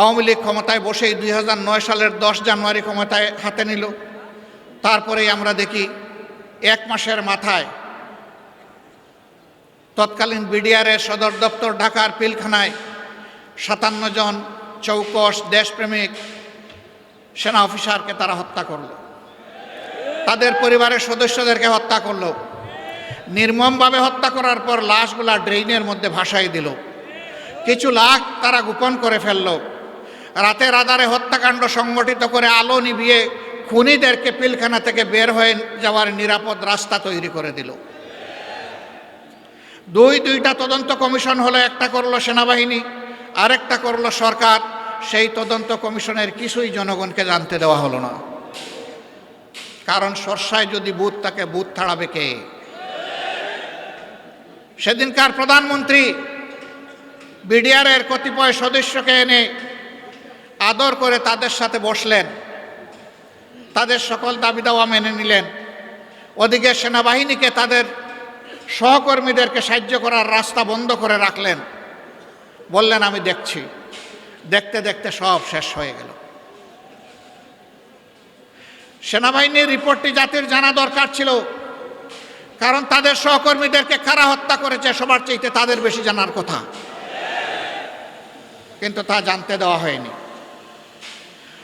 আওয়ামী লীগ ক্ষমতায় বসেই দুই হাজার নয় সালের দশ জানুয়ারি ক্ষমতায় হাতে নিল। তারপরেই আমরা দেখি এক মাসের মাথায় তৎকালীন বিডিআরের সদর দপ্তর ঢাকার পিলখানায় সাতান্ন জন চৌকস দেশপ্রেমিক সেনা অফিসারকে তারা হত্যা করল। তাদের পরিবারের সদস্যদেরকে হত্যা করল। নির্মমভাবে হত্যা করার পর লাশগুলা ড্রেইনের মধ্যে ভাসাই দিল। কিছু লাখ তারা গোপন করে ফেলল। রাতের আধারে হত্যাকাণ্ড সংগঠিত করে আলো নিভিয়ে খুনিদেরকে পিলখানা থেকে বের হয়ে যাওয়ার নিরাপদ রাস্তা তৈরি করে দিল। দুই দুইটা তদন্ত কমিশন হলো, একটা করল সেনাবাহিনী, আরেকটা করল সরকার। সেই তদন্ত কমিশনের কিছুই জনগণকে জানতে দেওয়া হলো না। কারণ সর্ষায় যদি বুথ তাকে বুথ ছাড়াবে কে? সেদিনকার প্রধানমন্ত্রী বিডিআরের কতিপয় সদস্যকে এনে আদর করে তাদের সাথে বসলেন। তাদের সকল দাবি দাওয়া মেনে নিলেন। ওদিকে সেনাবাহিনীকে তাদের সহকর্মীদেরকে সাহায্য করার রাস্তা বন্ধ করে রাখলেন। বললেন, আমি দেখছি। দেখতে দেখতে সব শেষ হয়ে গেল। সেনাবাহিনীর রিপোর্টটি জাতির জানা দরকার ছিল। কারণ তাদের সহকর্মীদেরকে কারা হত্যা করেছে, সবার চাইতে তাদের বেশি জানার কথা। কিন্তু তা জানতে দেওয়া হয়নি।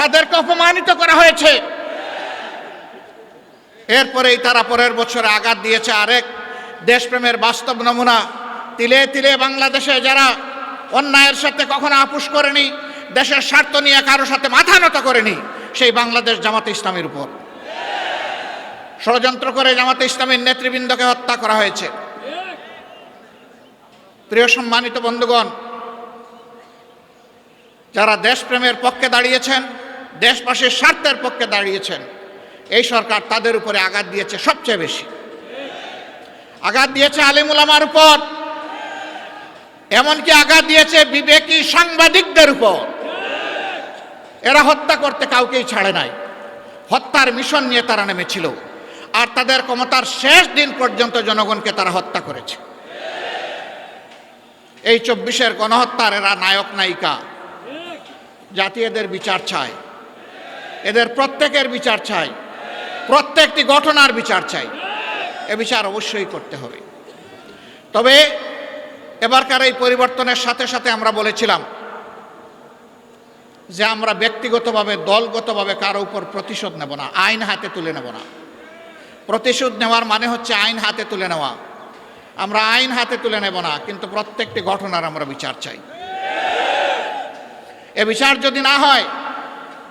তাদেরকে অপমানিত করা হয়েছে। এরপরেই তারা পরের বছরে আঘাত দিয়েছে আরেক দেশপ্রেমের বাস্তব নমুনা। তিলে তিলে বাংলাদেশে যারা অন্যায়ের সাথে কখনো আপুস করেনি, দেশের স্বার্থ নিয়ে কারোর সাথে মাথা নত করেনি, সেই বাংলাদেশ জামাতে ইসলামের উপর। ষড়যন্ত্র করে জামাতে ইসলামের নেতৃবৃন্দকে হত্যা করা হয়েছে। প্রিয় সম্মানিত বন্ধুগণ, যারা দেশপ্রেমের পক্ষে দাঁড়িয়েছেন দেশবাসীর স্বার্থের পক্ষে দাঁড়িয়েছেন। এই সরকার তাদের উপরে আঘাত দিয়েছে সবচেয়ে বেশি। আঘাত দিয়েছে আলিমুলামার উপর। এমনকি আঘাত দিয়েছে বিবেকী সাংবাদিকদের উপর। এরা হত্যা করতে কাউকেই ছাড়ে নাই। হত্যার মিশন নিয়ে তারা নেমেছিল। আর তাদের ক্ষমতার শেষ দিন পর্যন্ত জনগণকে তারা হত্যা করেছে। এই চব্বিশের গণহত্যার এরা নায়ক নায়িকা। জাতীয়দের বিচার চায়। এদের প্রত্যেকের বিচার চাই। প্রত্যেকটি ঘটনার বিচার চাই। এ বিচার অবশ্যই করতে হবে। তবে এবারকার এই পরিবর্তনের সাথে সাথে আমরা বলেছিলাম যে আমরা ব্যক্তিগতভাবে, দলগতভাবে কারও উপর প্রতিশোধ নেব না, আইন হাতে তুলে নেব না। প্রতিশোধ নেওয়ার মানে হচ্ছে আইন হাতে তুলে নেওয়া। আমরা আইন হাতে তুলে নেব না, কিন্তু প্রত্যেকটি ঘটনার আমরা বিচার চাই। এ বিচার যদি না হয়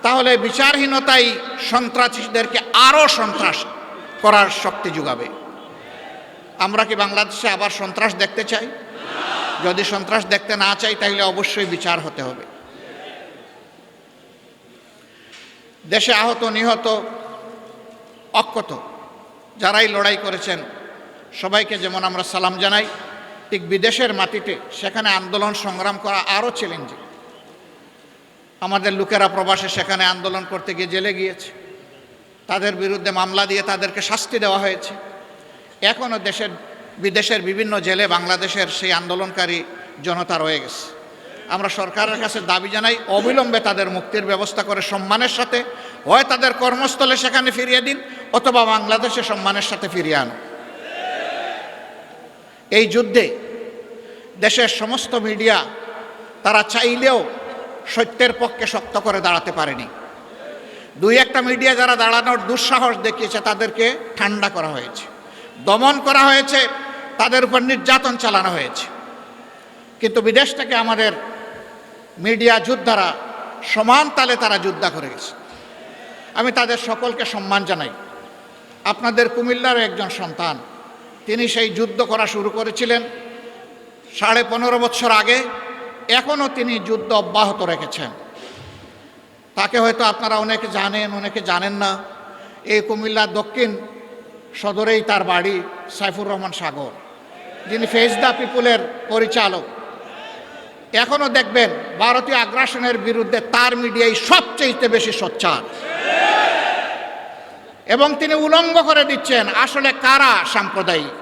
তাহলে বিচারহীনতাই সন্ত্রাসীদেরকে আরও সন্ত্রাস করার শক্তি যোগাবে। আমরা কি বাংলাদেশে আবার সন্ত্রাস দেখতে চাই? যদি সন্ত্রাস দেখতে না চাই, তাহলে অবশ্যই বিচার হতে হবে। দেশে আহত, নিহত অক্ষত যারাই লড়াই করেছেন, সবাইকে যেমন আমরা সালাম জানাই, ঠিক বিদেশের মাটিতে সেখানে আন্দোলন সংগ্রাম করা আরও চ্যালেঞ্জিং আমাদের লোকেরা প্রবাসে সেখানে আন্দোলন করতে গিয়ে জেলে গিয়েছে। তাদের বিরুদ্ধে মামলা দিয়ে তাদেরকে শাস্তি দেওয়া হয়েছে। এখনও দেশের, বিদেশের বিভিন্ন জেলে বাংলাদেশের সেই আন্দোলনকারী জনতা রয়ে গেছে। আমরা সরকারের কাছে দাবি জানাই, অবিলম্বে তাদের মুক্তির ব্যবস্থা করে সম্মানের সাথে, হয় তাদের কর্মস্থলে সেখানে ফিরিয়ে দিন, অথবা বাংলাদেশে সম্মানের সাথে ফিরিয়ে আনুন। এই যুদ্ধে দেশের সমস্ত মিডিয়া তারা চাইলেও সত্যের পক্ষে শক্ত করে দাঁড়াতে পারেনি। দুই একটা মিডিয়া যারা দাঁড়ানোর দুঃসাহস দেখিয়েছে, তাদেরকে ঠান্ডা করা হয়েছে। দমন করা হয়েছে, তাদের উপর নির্যাতন চালানো হয়েছে। কিন্তু বিদেশ থেকে আমাদের মিডিয়া যোদ্ধারা সমান তালে তারা যুদ্ধা করে গেছে। আমি তাদের সকলকে সম্মান জানাই। আপনাদের কুমিল্লারও একজন সন্তান, তিনি সেই যুদ্ধ করা শুরু করেছিলেন সাড়ে পনেরো বছর আগে। এখনও তিনি যুদ্ধ অব্যাহত রেখেছেন। তাকে হয়তো আপনারা অনেকে জানেন অনেকে জানেন না। এই কুমিল্লা দক্ষিণ সদরেই তার বাড়ি সাইফুর রহমান সাগর, যিনি ফেস দ্য পিপুলের পরিচালক। এখনও দেখবেন ভারতীয় আগ্রাসনের বিরুদ্ধে তার মিডিয়ায় সবচেয়ে বেশি সোচ্চার। এবং তিনি উলঙ্গ করে দিচ্ছেন, আসলে কারা সাম্প্রদায়িক?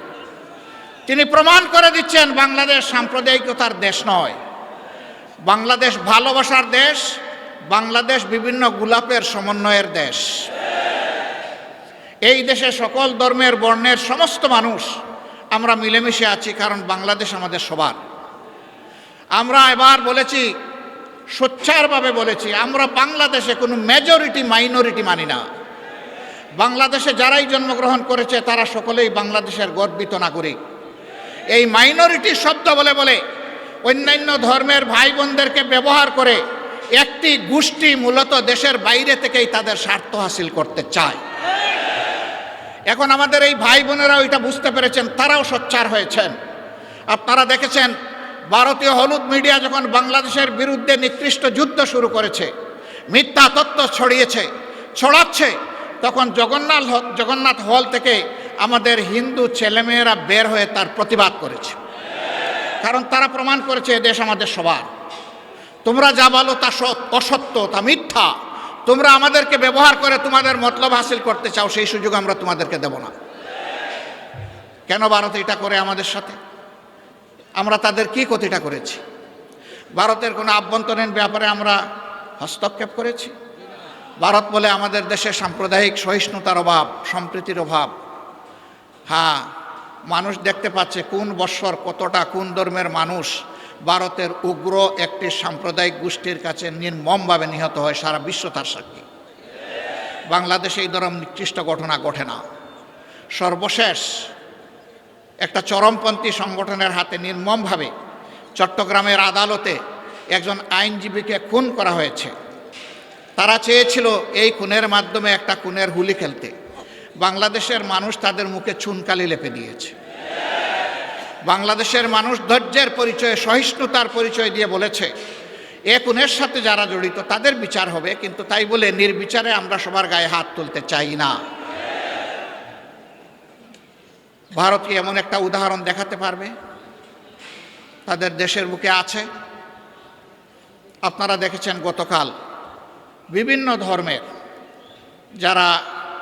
তিনি প্রমাণ করে দিচ্ছেন, বাংলাদেশ সাম্প্রদায়িকতার দেশ নয়। বাংলাদেশ ভালোবাসার দেশ, বাংলাদেশ বিভিন্ন গোলাপের সমন্বয়ের দেশ। এই দেশে সকল ধর্মের বর্ণের সমস্ত মানুষ আমরা মিলেমিশে আছি, কারণ বাংলাদেশ আমাদের সবার। আমরা এবার বলেছি, সোচ্চারভাবে বলেছি, আমরা বাংলাদেশে কোনো মেজরিটি মাইনরিটি মানি না। বাংলাদেশে যারাই জন্মগ্রহণ করেছে, তারা সকলেই বাংলাদেশের গর্বিত নাগরিক। এই মাইনরিটি শব্দ বলে বলে অন্যান্য ধর্মের ভাই বোনদেরকে ব্যবহার করে একটি গোষ্ঠী মূলত দেশের বাইরে থেকেই তাদের স্বার্থ হাসিল করতে চায়। এখন আমাদের এই ভাই বোনেরাও এটা বুঝতে পেরেছেন, তারাও সোচ্চার হয়েছেন। আপনারা দেখেছেন, ভারতীয় হলুদ মিডিয়া যখন বাংলাদেশের বিরুদ্ধে নিকৃষ্ট যুদ্ধ শুরু করেছে, মিথ্যা তত্ত্ব ছড়িয়েছে, ছড়াচ্ছে, তখন জগন্নাথ জগন্নাথ হল থেকে আমাদের হিন্দু ছেলেমেয়েরা বের হয়ে তার প্রতিবাদ করেছে। কারণ তারা প্রমাণ করেছে এ দেশ আমাদের সবার। তোমরা যা বলো তা অসত্য, তা মিথ্যা। তোমরা আমাদেরকে ব্যবহার করে তোমাদের মতলব হাসিল করতে চাও, সেই সুযোগ আমরা তোমাদেরকে দেব না। কেন ভারত এটা করে আমাদের সাথে? আমরা তাদের কি ক্ষতিটা করেছি? ভারতের কোনো আভ্যন্তরীণ ব্যাপারে আমরা হস্তক্ষেপ করেছি? ভারত বলে আমাদের দেশে সাম্প্রদায়িক সহিষ্ণুতার অভাব, সম্প্রীতির অভাব। হ্যাঁ মানুষ দেখতে পাচ্ছে কোন বৎসর কতটা কোন ধর্মের মানুষ ভারতের উগ্র একটি সাম্প্রদায়িক গোষ্ঠীর কাছে নির্মমভাবে নিহত হয় সারা বিশ্ব তার সাক্ষী। বাংলাদেশে এই ধরনের নিকৃষ্ট ঘটনা ঘটে না। সর্বশেষ একটা চরমপন্থী সংগঠনের হাতে নির্মমভাবে চট্টগ্রামের আদালতে একজন আইনজীবীকে খুন করা হয়েছে। তারা চেয়েছিল এই খুনের মাধ্যমে একটা খুনের হুলি খেলতে। বাংলাদেশের মানুষ তাদের মুখে চুনকালি লেপে দিয়েছে। বাংলাদেশের মানুষ ধৈর্যের পরিচয়, সহিষ্ণুতার পরিচয় দিয়ে বলেছে, এ খুনের সাথে যারা জড়িত, তাদের বিচার হবে, কিন্তু তাই বলে নির্বিচারে আমরা সবার গায়ে হাত তুলতে চাই না। ভারত কি এমন একটা উদাহরণ দেখাতে পারবে? তাদের দেশের বুকে আছে। আপনারা দেখেছেন গতকাল বিভিন্ন ধর্মের যারা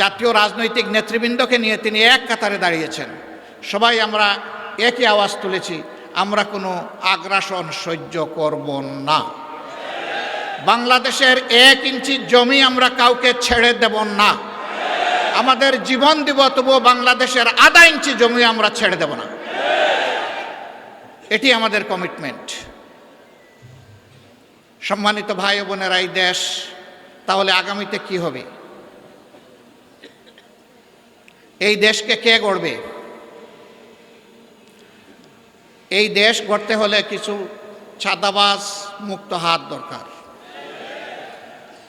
জাতীয় রাজনৈতিক নেতৃবৃন্দকে নিয়ে তিনি এক কাতারে দাঁড়িয়েছেন। সবাই আমরা একই আওয়াজ তুলেছি, আমরা কোনো আগ্রাসন সহ্য করব না। বাংলাদেশের এক ইঞ্চি জমি আমরা কাউকে ছেড়ে দেব না। আমাদের জীবন দিব, তবুও বাংলাদেশের আধা ইঞ্চি জমি আমরা ছেড়ে দেব না। এটি আমাদের কমিটমেন্ট সম্মানিত ভাই বোনেরা, এই দেশ তাহলে আগামীতে কি হবে? এই দেশকে কে গড়বে? এই দেশ গড়তে হলে কিছু ছাদাবাস মুক্ত হাত দরকার।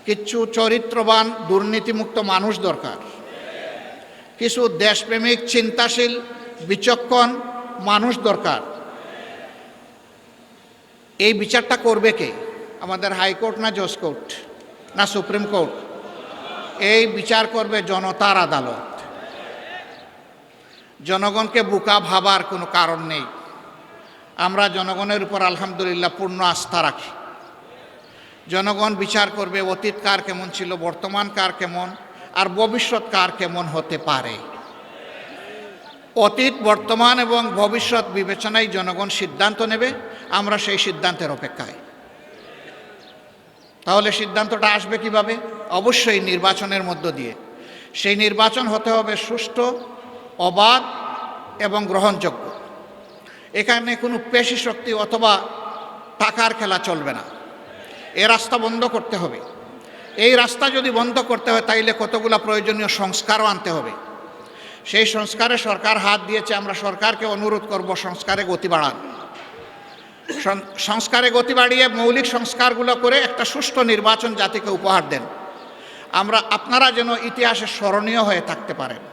কিছু চরিত্রবান, দুর্নীতিমুক্ত মানুষ দরকার। কিছু দেশপ্রেমিক, চিন্তাশীল, বিচক্ষণ মানুষ দরকার। এই বিচারটা করবে কে? আমাদের হাইকোর্ট না জজ কোর্ট না সুপ্রিম কোর্ট? এই বিচার করবে জনতার আদালত। জনগণকে বোকা ভাবার কোনো কারণ নেই। আমরা জনগণের উপর আলহামদুলিল্লাহ পূর্ণ আস্থা রাখি। জনগণ বিচার করবে, অতীত কার কেমন ছিল, বর্তমান কার কেমন, আর ভবিষ্যৎ কার কেমন হতে পারে। অতীত, বর্তমান এবং ভবিষ্যৎ বিবেচনায় জনগণ সিদ্ধান্ত নেবে, আমরা সেই সিদ্ধান্তের অপেক্ষায়। তাহলে সিদ্ধান্তটা আসবে কীভাবে? অবশ্যই নির্বাচনের মধ্য দিয়ে। সেই নির্বাচন হতে হবে সুষ্ঠু অবাধ এবং গ্রহণযোগ্য। এখানে কোনো পেশি শক্তি অথবা টাকার খেলা চলবে না। এ রাস্তা বন্ধ করতে হবে। এই রাস্তা যদি বন্ধ করতে হয়, তাইলে কতগুলো প্রয়োজনীয় সংস্কারও আনতে হবে। সেই সংস্কারে সরকার হাত দিয়েছে, আমরা সরকারকে অনুরোধ করব সংস্কারে গতি বাড়ান। সংস্কারে গতি বাড়িয়ে মৌলিক সংস্কারগুলো করে একটা সুষ্ঠু নির্বাচন জাতিকে উপহার দেন। আমরা, আপনারা যেন ইতিহাসে স্মরণীয় হয়ে থাকতে পারেন।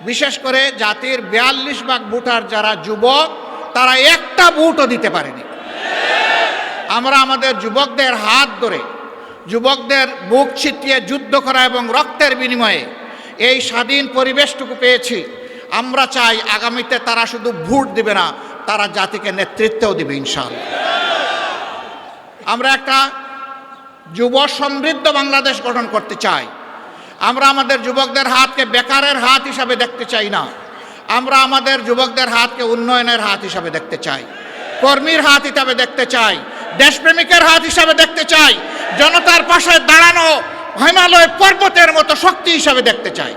বিশেষ করে জাতির বিয়াল্লিশ ভাগ ভোটার যারা যুবক, তারা একটা ভোটও দিতে পারেনি। আমরা আমাদের যুবকদের হাত ধরে, যুবকদের বুক ছিটিয়ে যুদ্ধ করা এবং রক্তের বিনিময়ে এই স্বাধীন পরিবেশটুকু পেয়েছি। আমরা চাই আগামীতে তারা শুধু ভোট দিবে না, তারা জাতিকে নেতৃত্বও দিবে ইনশাআল্লাহ। আমরা একটা যুব সমৃদ্ধ বাংলাদেশ গঠন করতে চাই। আমরা আমাদের যুবকদের হাতকে বেকারের হাত হিসাবে দেখতে চাই না। আমরা আমাদের যুবকদের হাতকে উন্নয়নের হাত হিসাবে দেখতে চাই। কর্মীর হাত হিসাবে দেখতে চাই। দেশপ্রেমিকের হাত হিসাবে দেখতে চাই। জনতার পাশে দাঁড়ানো হিমালয় পর্বতের মতো শক্তি হিসাবে দেখতে চাই।